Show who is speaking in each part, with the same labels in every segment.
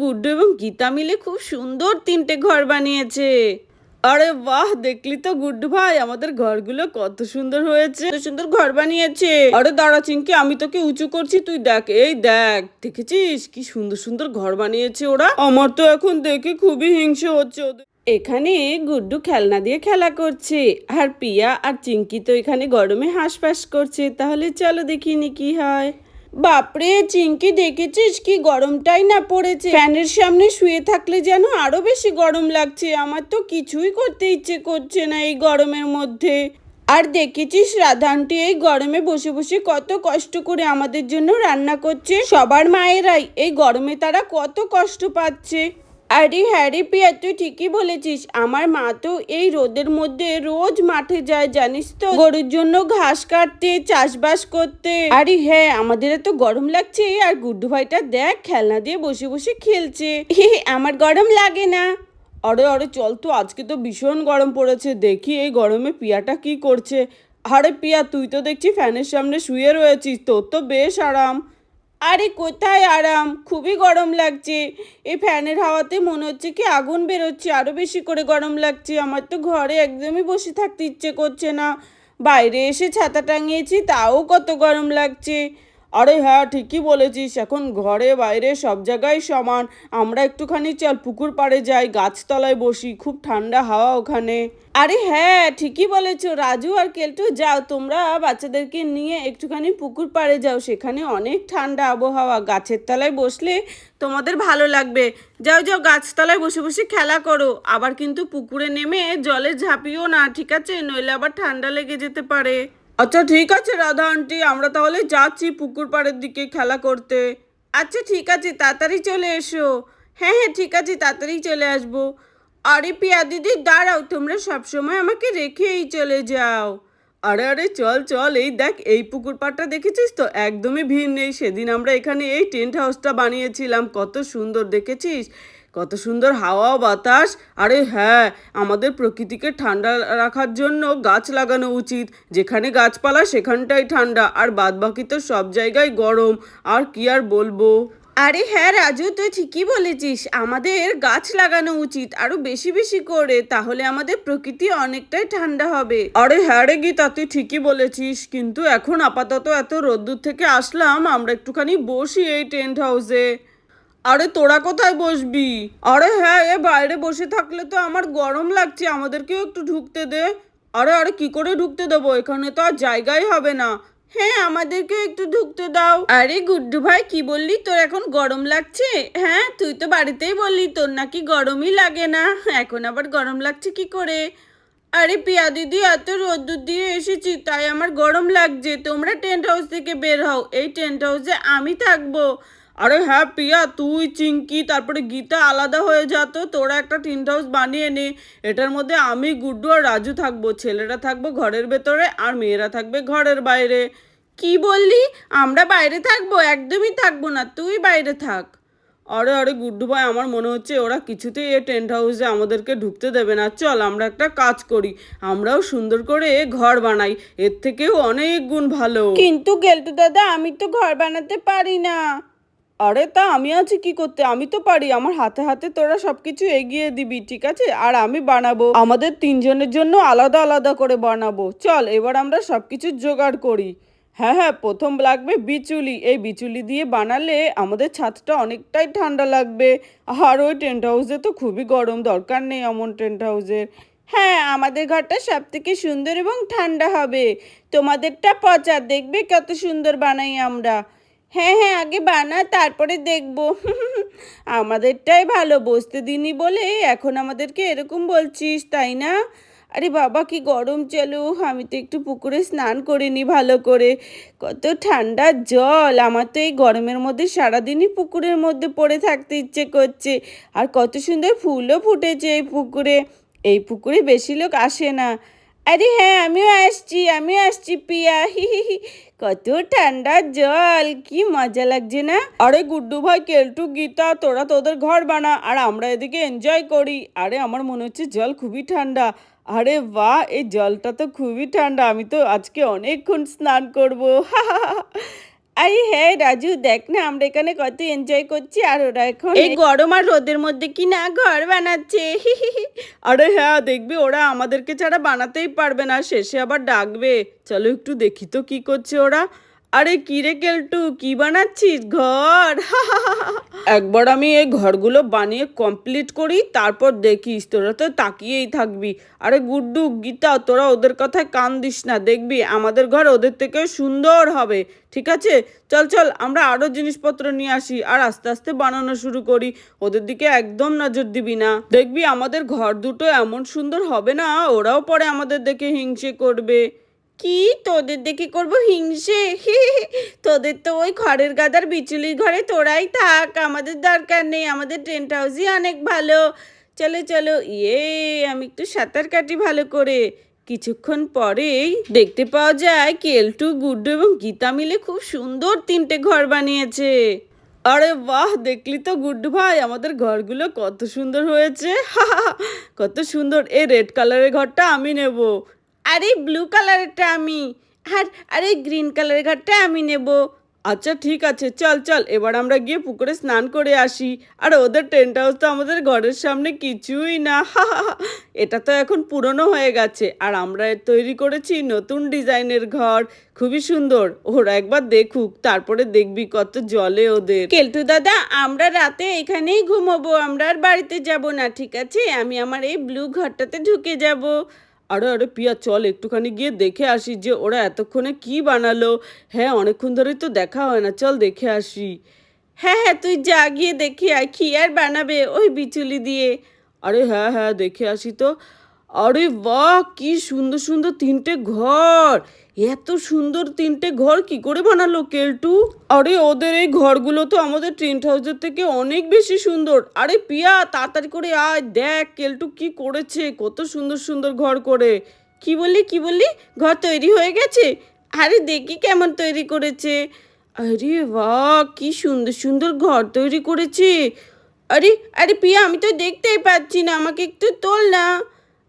Speaker 1: গুড্ডু এবং গীতা মিলে খুব সুন্দর তিনটে ঘর বানিয়েছে। আরে বাহ, দেখলি তো গুড্ডু ভাই, আমাদের ঘরগুলো কত সুন্দর হয়েছে। কত সুন্দর ঘর বানিয়েছে। আরে দাঁড়া চিঙ্কি আমি তোকে উঁচু করছি, তুই দেখ, এই দেখ, দেখেছিস? কি সুন্দর সুন্দর ঘর বানিয়েছে ওরা। আমার তো এখন দেখে খুবই হিংসে হচ্ছে ওদের। এখানে গুড্ডু খেলনা দিয়ে খেলা করছে, আর পিয়া আর চিঙ্কি তো এখানে গরমে হাঁসফাঁস করছে। তাহলে চলো দেখিনি কি হয়। বাপরে চিঙ্কি দেখেছিস কি গরমটাই না পড়েছে? ফ্যানের সামনে শুয়ে থাকলে যেন আরও বেশি গরম লাগছে। আমার তো কিছুই করতে ইচ্ছে করছে না এই গরমের মধ্যে। আর দেখেছিস রাধানটি এই গরমে বসে বসে কত কষ্ট করে আমাদের জন্য রান্না করছে? সবার মায়েরাই এই গরমে তারা কত কষ্ট পাচ্ছে। আরে হ্যাঁ পিয়া তুই ঠিকই বলেছিস। আমার মা তো এই রোদের মধ্যে রোজ মাঠে যায়, জানিস তো? গরুর জন্য ঘাস কাটতে, চাষবাস করতে। আরে হ্যাঁ আমাদের এত গরম লাগছে, আর গুড্ডু ভাইটা দেখ খেলনা দিয়ে বসে বসে খেলছে। আমার গরম লাগে না। আরে আরে, চল তো, আজকে তো ভীষণ গরম পড়েছে, দেখি এই গরমে পিয়াটা কি করছে। আরে পিয়া তুই তো দেখছি ফ্যানের সামনে শুয়ে রয়েছিস, তোর তো বেশ আরাম। আরে কোথায় আরাম? খুবই গরম লাগছে। এই ফ্যানের হাওয়াতে মনে হচ্ছে কি আগুন বেরোচ্ছে। আরও বেশি করে গরম লাগছে। আমার তো ঘরে একদমই বসে থাকতে ইচ্ছে করছে না। বাইরে এসে ছাতা টাঙিয়েছি, তাও কত গরম লাগছে। আরে হ্যাঁ ঠিকই বলেছিস। এখন ঘরে বাইরে সব জায়গায় সমান। আমরা একটুখানি চল, পুকুর পাড়ে যাই, গাছতলায় বসি, খুব ঠান্ডা হাওয়া ওখানে। আরে হ্যাঁ ঠিকই বলেছ। রাজু আর কেলটু, যাও, তোমরা বাচ্চাদেরকে নিয়ে একটুখানি পুকুর পাড়ে যাও। সেখানে অনেক ঠান্ডা আবহাওয়া। গাছের তলায় বসলে তোমাদের ভালো লাগবে। যাও যাও, গাছতলায় বসে বসে খেলা করো। আবার কিন্তু পুকুরে নেমে জলে ঝাঁপিও না, ঠিক আছে? নইলে আবার ঠান্ডা লেগে যেতে পারে। আচ্ছা ঠিক আছে, রাধা আন্টি, আমরা তাহলে যাচ্ছি পুকুর পাড়ের দিকে খেলা করতে। আচ্ছা ঠিক আছে, তাড়াতাড়ি চলে এসো। হ্যাঁ হ্যাঁ ঠিক আছে, তাড়াতাড়ি চলে আসব। আরে পিয়া দিদি, দাঁড়াও, তোমরা সবসময় আমাকে রেখেই চলে যাও। আরে আরে, চল চল, এই দেখ, এই পুকুর পাড়টা দেখেছিস তো? একদমই ভিড় নেই। সেদিন আমরা এখানে এই টেন্ট হাউসটা বানিয়েছিলাম। কত সুন্দর, দেখেছিস? কত সুন্দর হাওয়া, বাতাস। আরে হ্যাঁ আমাদের প্রকৃতিকে ঠান্ডা রাখার জন্য গাছ লাগানো উচিত। যেখানে গাছপালা, সেখানটাই ঠান্ডা। আর বাদ বাকি তো সব জায়গায় গরম। আর কি আর বলব? আরে হ্যাঁ রাজু, তুই ঠিকই বলেছিস। আমাদের গাছ লাগানো উচিত আরও বেশি বেশি করে, তাহলে আমাদের প্রকৃতি অনেকটাই ঠান্ডা হবে। আরে হ্যাঁ রে গীতা, তুই ঠিকই বলেছিস, কিন্তু এখন আপাতত এত রোদ্দুর থেকে আসলাম, আমরা একটুখানি বসি এই টেন্ট হাউসে। আরে তোরা কোথায় বসবি? আরে হ্যাঁ এ বাইরে বসে থাকলে তো আমার গরম লাগছে, আমাদেরকেও একটু ঢুকতে দে। আরে আরে কি করে ঢুকতে দেবো? এখানে তো আর জায়গাই হবে না। হ্যাঁ আমাদেরকে একটু ঢুকতে দাও। আরে গুড্ডু ভাই, কি বললি? তোর এখন গরম লাগছে? হ্যাঁ তুই তো বাড়িতেই বললি, তোর নাকি গরমই লাগে না। এখন আবার গরম লাগছে কি করে? আরে পিয়া দিদি, এত রোদ্দুর দিয়ে এসেছি, তাই আমার গরম লাগছে। তোমরা টেন্ট হাউস থেকে বের হও। এই টেন্ট হাউসে আমি থাকব। আরে হ্যাঁ পিয়া তুই, চিঙ্কি, তারপরে গীতা আলাদা হয়ে যা তো, তোরা একটা টেন্ট হাউস বানিয়ে নে। এটার মধ্যে আমি, গুড্ডু আর রাজু থাকব, ছেলেরা থাকব ঘরের ভেতরে আর মেয়েরা থাকবে ঘরের বাইরে। কি বললি? আমরা বাইরে থাকব? একদমই থাকব না, তুই বাইরে থাক। আরে আরে গুড্ডু ভাই, আমার মনে হচ্ছে ওরা কিছুতেই এ টেন্ট হাউসে আমাদেরকে ঢুকতে দেবে না। চল, আমরা একটা কাজ করি, আমরাও সুন্দর করে ঘর বানাই, এর থেকেও অনেক গুণ ভালো। কিন্তু গেলটু দাদা, আমি তো ঘর বানাতে পারি না। আরে তা আমি আছি কি করতে? আমি তো পারি, আমার হাতে হাতে তোরা সবকিছু এগিয়ে দিবি, ঠিক আছে? আর আমি বানাবো। আমাদের তিনজনের জন্য আলাদা আলাদা করে বানাবো। চল, এবার আমরা সবকিছু জোগাড় করি। হ্যাঁ হ্যাঁ প্রথম লাগবে বিচুলি। এই বিচুলি দিয়ে বানালে আমাদের ছাদটা অনেকটাই ঠান্ডা লাগবে। আর ওই টেন্ট হাউসে তো খুবই গরম, দরকার নেই এমন টেন্ট হাউসের হ্যাঁ আমাদের ঘরটা সব থেকে সুন্দর এবং ঠান্ডা হবে। তোমাদেরটা পচা, দেখবে কত সুন্দর বানাই আমরা। হ্যাঁ হ্যাঁ আগে বানা, তারপরে দেখব। আমাদেরটাই ভালো, বসতে দিনি বলে, এখন আমাদেরকে এরকম বলছিস, তাই না? আরে বাবা, কি গরম চলো, আমি তো একটু পুকুরে স্নান করিনি ভালো করে। কত ঠান্ডা জল, আমার তো এই গরমের মধ্যে সারাদিনই পুকুরের মধ্যে পড়ে থাকতে ইচ্ছে করছে। আর কত সুন্দর ফুলও ফুটেছে এই পুকুরে এই পুকুরে বেশি লোক আসে না। আরে হ্যাঁ আমিও আসছি আমিও আসছি পিয়া হি হি হি। কত ঠান্ডা জল, কি মজা লাগছে না? আরে গুড্ডু ভাই কেলটু গীতা, তোরা তোদের ঘর বানা, আর আমরা এদিকে এনজয় করি। আরে আমার মনে হচ্ছে জল খুবই ঠান্ডা। আরে বাহ, এই জলটা তো খুবই ঠান্ডা। আমি তো আজকে অনেকক্ষণ স্নান করব। আরে হ্যাঁ রাজু, দেখ না, আমরা এখানে কত এনজয় করছি, আর ওরা এখন এই গরম আর রোদের মধ্যে কি না ঘর বানাচ্ছে? আরে হ্যাঁ দেখবি ওরা আমাদেরকে ছাড়া বানাতেই পারবে না, শেষে আবার ডাকবে। চলো একটু দেখি তো কি করছে ওরা। আরে কিরে কেলটু, কি বানাচ্ছিস? ঘর। একবার আমি এই ঘরগুলো বানিয়ে কমপ্লিট করি, তারপর দেখিস, তোরা তো তাকিয়েই থাকবি। আরে গুড্ডু, গীতা, তোরা ওদের কথায় কান দিস না, দেখবি আমাদের ঘর ওদের থেকে সুন্দর হবে, ঠিক আছে? চল চল, আমরা আরও জিনিসপত্র নিয়ে আসি, আর আস্তে আস্তে বানানো শুরু করি, ওদের দিকে একদম নজর দিবি না। দেখবি আমাদের ঘর দুটো এমন সুন্দর হবে না, ওরাও পরে আমাদের দেখে হিংসে করবে। কি? তোদের দেখে করব হিংসে? তোদের তো ওই ঘরের গাদার বিচুলির ঘরে তোরাই থাক। আমাদের দরকার নেই। আমাদের টেন্ট হাউসই অনেক ভালো। চলো চলো। ইয়ে আমি একটু সাঁতার কাটি ভালো করে। কিছুক্ষণ পরেই দেখতে পাওয়া যায় কেলটু, গুড্ডু এবং গীতা মিলে খুব সুন্দর তিনটে ঘর বানিয়েছে। আরে বাহ! দেখলি তো গুড্ডু ভাই, আমাদের ঘরগুলো কত সুন্দর হয়েছে। কত সুন্দর। এই রেড কালারের ঘরটা আমি নেব। আরে ব্লু কালারেরটা আমি। আর, আরে গ্রিন কালারের ঘরটা আমি নেব। আচ্ছা ঠিক আছে, চল চল, এবার আমরা গিয়ে পুকুরে স্নান করে আসি। আর ওদের টেন্ট হাউস তো আমাদের ঘরের সামনে কিছুই না। এটা তো এখন পুরনো হয়ে গেছে। আর আমরা তৈরি করেছি নতুন ডিজাইনের ঘর। খুবই সুন্দর। ওরা একবার দেখুক, তারপরে দেখবি কত জলে ওদের। কেলটু দাদা, আমরা রাতে এখানেই ঘুমোবো। আমরা আর বাড়িতে যাব না, ঠিক আছে? আমি আমার এই ব্লু ঘরটাতে ঢুকে যাব। আরে আরে পিয়া, চল একটুখানি গিয়ে দেখে আসি যে ওরা এতক্ষণে কি বানালো। হ্যাঁ অনেকক্ষণ ধরেই তো দেখা হয় না, চল দেখে আসি। হ্যাঁ হ্যাঁ তুই যা, গিয়ে দেখে আয়, কি আর বানাবে ওই বিচুলি দিয়ে। আরে হ্যাঁ হ্যাঁ দেখে আসি তো। আরে বাহ, কি সুন্দর সুন্দর তিনটে ঘর। এত সুন্দর তিনটে ঘর, কি করে বানালো কেলটু? আরে, ওদের এই ঘরগুলো তো আমাদের টেন্ট হাউসের থেকে অনেক বেশি সুন্দর। আরে পিয়া, তাড়াতাড়ি করে আয়। দেখ, কেলটু কি করেছে, কত সুন্দর সুন্দর ঘর করে। কি বললি কি বললি? ঘর তৈরি হয়ে গেছে? আরে, দেখি কেমন তৈরি করেছে। আরে বাহ, কি সুন্দর সুন্দর ঘর তৈরি করেছে। আরে আরে পিয়া, আমি তো দেখতেই পাচ্ছি না, আমাকে একটু তোল না।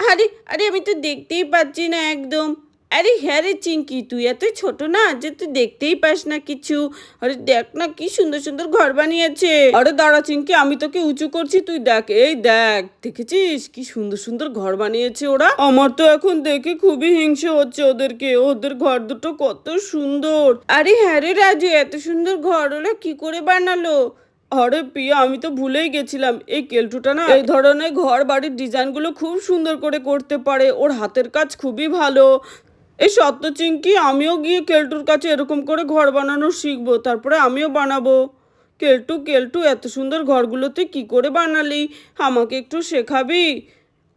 Speaker 1: আরে আরে আমি তো দেখতেই পাচ্ছি না একদম। আরে হ্যাঁ রে চিঙ্কি তুই এত ছোট না যে তুই দেখতেই পাস না কিছু। আরে দেখ না কি সুন্দর সুন্দর ঘর বানিয়েছে। আরে দাঁড়া চিঙ্কি আমি তোকে উঁচু করছি, তুই দেখ, এই দেখ, দেখেছিস? কি সুন্দর সুন্দর ঘর বানিয়েছে ওরা। আমার তো এখন দেখে খুবই হিংসে হচ্ছে ওদেরকে। ওদের ঘর দুটো কত সুন্দর। আরে হ্যাঁ রে রাজু, এত সুন্দর ঘর, ওরা কি করে বানালো? আরে পিয়া আমি তো ভুলেই গেছিলাম। এই কেলটুটা না এই ধরনের ঘর বাড়ির ডিজাইনগুলো খুব সুন্দর করে করতে পারে। ওর হাতের কাজ খুবই ভালো। এই সত্য চিঙ্কি আমিও গিয়ে কেলটুর কাছে এরকম করে ঘর বানানো শিখব, তারপরে আমিও বানাবো। কেলটু কেলটু, এত সুন্দর ঘরগুলোতে কী করে বানালি? আমাকে একটু শেখাবি?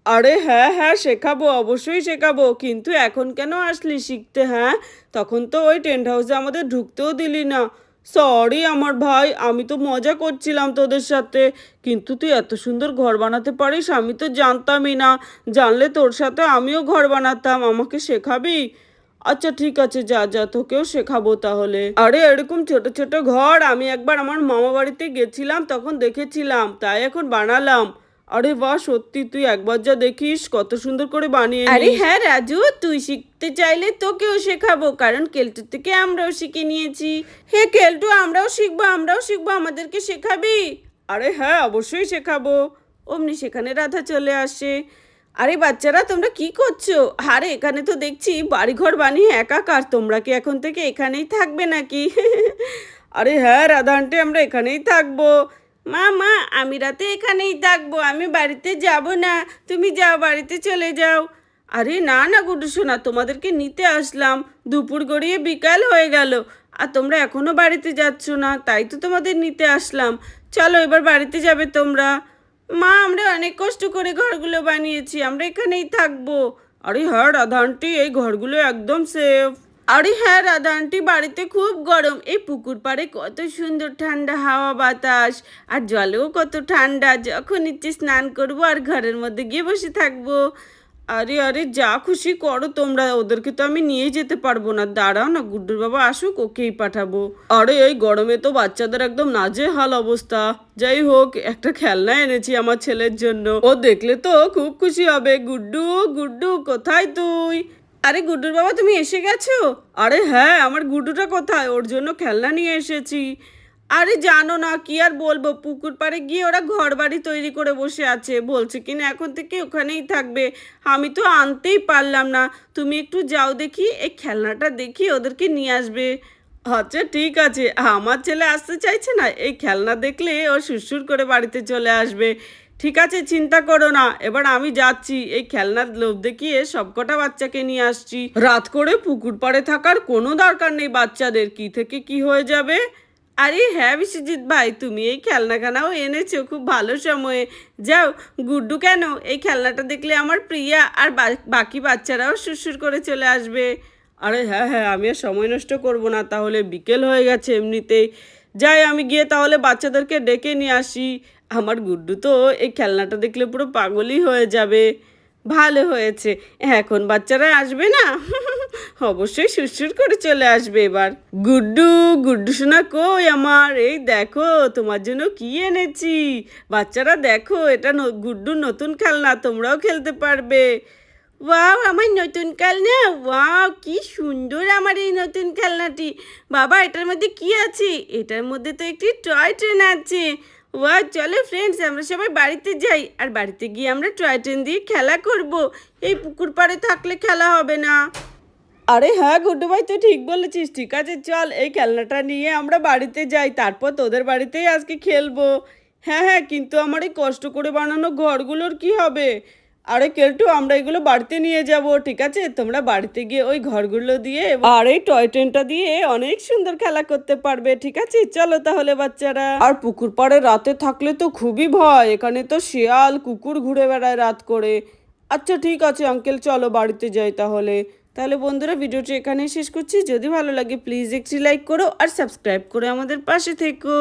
Speaker 1: আরে হ্যাঁ হ্যাঁ শেখাবো, অবশ্যই শেখাবো। কিন্তু এখন কেন আসলি শিখতে হ্যাঁ? তখন তো ওই টেন্ট হাউসে আমাদের ঢুকতেও দিলি না। সরি আমার ভাই, আমি তো মজা করছিলাম তোদের সাথে। কিন্তু তুই এত সুন্দর ঘর বানাতে পারিস, আমি তো জানতামই না। জানলে তোর সাথে আমিও ঘর বানাতাম, আমাকে শেখাবি? আচ্ছা ঠিক আছে, যা যা, তোকেও শেখাবো তাহলে। আরে, এরকম ছোট ছোট ঘর, আমি একবার আমার মামা বাড়িতে গেছিলাম, তখন দেখেছিলাম, তাই এখন বানালাম। আরে বাহ সত্যি তুই একবার যা দেখিস কত সুন্দর করে বানিয়ে আরে হ্যাঁ রাজু তুই শিখতে চাইলে তোকেও শেখাবো কারণ কেলটু থেকে আমরাও শিখে নিয়েছি। হে কেলটু আমরাও শিখব আমরাও শিখব আমাদেরকে শেখাবি? আরে হ্যাঁ অবশ্যই শেখাবো। অমনি সেখানে রাধা চলে আসে। আরে বাচ্চারা তোমরা কি করছ? আরে এখানে তো দেখছি বাড়িঘর বানিয়ে একাকার তোমরা কি এখন থেকে এখানেই থাকবে নাকি? আরে হ্যাঁ রাধা আন্টি আমরা এখানেই থাকব। মা মা আমি রাতে এখানেই থাকব, আমি বাড়িতে যাব না, তুমি যাও, বাড়িতে চলে যাও। আরে না না গুডু সোনা, তোমাদেরকে নিতে আসলাম, দুপুর গড়িয়ে বিকাল হয়ে গেল, আর তোমরা এখনও বাড়িতে যাচ্ছ না, তাই তো তোমাদের নিতে আসলাম। চলো, এবার বাড়িতে যাবে তোমরা। মা, আমরা অনেক কষ্ট করে ঘরগুলো বানিয়েছি, আমরা এখানেই থাকব। আরে হ্যাঁ রাধা আন্টি এই ঘরগুলো একদম সেফ আরে হ্যাঁ রাধা আন্টি, বাড়িতে খুব গরম। এই পুকুর পাড়ে কত সুন্দর ঠান্ডা হাওয়া বাতাস, আর জলেও কত ঠান্ডা। যখন ইচ্ছে স্নান করব আর ঘরের মধ্যে গিয়ে বসে থাকব। আরে আরে, যা খুশি করো তোমরা, ওদেরকে তো আমি নিয়ে যেতে পারব না। দাঁড়াও না, গুড্ডুর বাবা আসুক, ওকেই পাঠাবো। আরে, এই গরমে তো বাচ্চাদের একদম নাজে হাল অবস্থা। যাই হোক, একটা খেলনা এনেছি আমার ছেলের জন্য। ও দেখলে তো খুব খুশি হবে। গুড্ডু গুড্ডু, কোথায় তুই? আরে গুড্ডুর বাবা, তুমি এসে গেছো? আরে হ্যাঁ আমার গুড্ডুটা কোথায়? ওর জন্য খেলনা নিয়ে এসেছি। আরে জানো না, কি আর বলব? পুকুর পাড়ে গিয়ে ওরা ঘর বাড়ি তৈরি করে বসে আছে। বলছে কিনা, এখন থেকে ওখানেই থাকবে। আমি তো আনতেই পারলাম না। তুমি একটু যাও দেখি, এই খেলনাটা দেখি, ওদেরকে নিয়ে আসবে। আচ্ছা ঠিক আছে। আমার ছেলে আসতে চাইছে না, এই খেলনা দেখলে ও সুরসুর করে বাড়িতে চলে আসবে। ঠিক আছে, চিন্তা করো না। এবার আমি যাচ্ছি। এই খেলনার লোভ দেখিয়ে সবকটা বাচ্চাকে নিয়ে আসছি। রাত করে পুকুর পাড়ে থাকার কোনো দরকার নেই বাচ্চাদের। কি থেকে কি হয়ে যাবে? আরে হ্যাঁ বিশ্বজিৎ ভাই, তুমি এই খেলনাখানাও এনেছো খুব ভালো সময়ে। যাও, গুড্ডু কেন? এই খেলনাটা দেখলে আমার প্রিয়া আর বাকি বাচ্চারাও সুরসুর করে চলে আসবে। আরে হ্যাঁ হ্যাঁ আমি আর সময় নষ্ট করব না, তাহলে বিকেল হয়ে গেছে এমনিতেই। যাই, আমি গিয়ে তাহলে বাচ্চাদেরকে ডেকে নিয়ে আসি। আমার গুড্ডু তো এই খেলনাটা দেখলে পুরো পাগলই হয়ে যাবে। ভালো হয়েছে। এখন বাচ্চারা আসবে না? অবশ্যই সুরসুর করে চলে আসবে এবার। গুড্ডু গুড্ডু শোনা কই আমার? এই দেখো, তোমার জন্য কি এনেছি? বাচ্চারা দেখো, এটা গুড্ডুর নতুন খেলনা, তোমরাও খেলতে পারবে। ওয়াও, আমার নতুন খেলনা! ওয়াও, কি সুন্দর আমার এই নতুন খেলনাটি। বাবা, এটার মধ্যে কি আছে? এটার মধ্যে তো একটি টয় ট্রেন আছে। ওয়াও, চলো ফ্রেন্ডস আমরা সবাই বাড়িতে যাই। আর বাড়িতে গিয়ে আমরা টয় ট্রেন দিয়ে খেলা করব। এই পুকুর পাড়ে থাকলে খেলা হবে না। আরে হ্যাঁ গুড্ডু ভাই, তুই ঠিক বলেছিস। ঠিক আছে, চল, এই খেলনাটা নিয়ে আমরা বাড়িতে যাই। তারপর তোদের বাড়িতেই আজকে খেলব। হ্যাঁ হ্যাঁ কিন্তু আমার এই কষ্ট করে বানানো ঘরগুলোর কি হবে? আরে কেলটু আমরা এগুলো বাড়িতে নিয়ে যাব, ঠিক আছে? তোমরা বাড়িতে গিয়ে ওই ঘরগুলো দিয়ে আর এই টয় ট্রেনটা দিয়ে অনেক সুন্দর খেলা করতে পারবে, ঠিক আছে? চলো তাহলে বাচ্চারা। আর পুকুর পাড়ে রাতে থাকলে তো খুবই ভয়, এখানে তো শিয়াল, কুকুর ঘুরে বেড়ায় রাত করে। আচ্ছা ঠিক আছে আঙ্কেল, চলো বাড়িতে যাই তাহলে। তাহলে বন্ধুরা, ভিডিওটি এখানেই শেষ করছি। যদি ভালো লাগে, প্লিজ একটি লাইক করো আর সাবস্ক্রাইব করে আমাদের পাশে থেকো।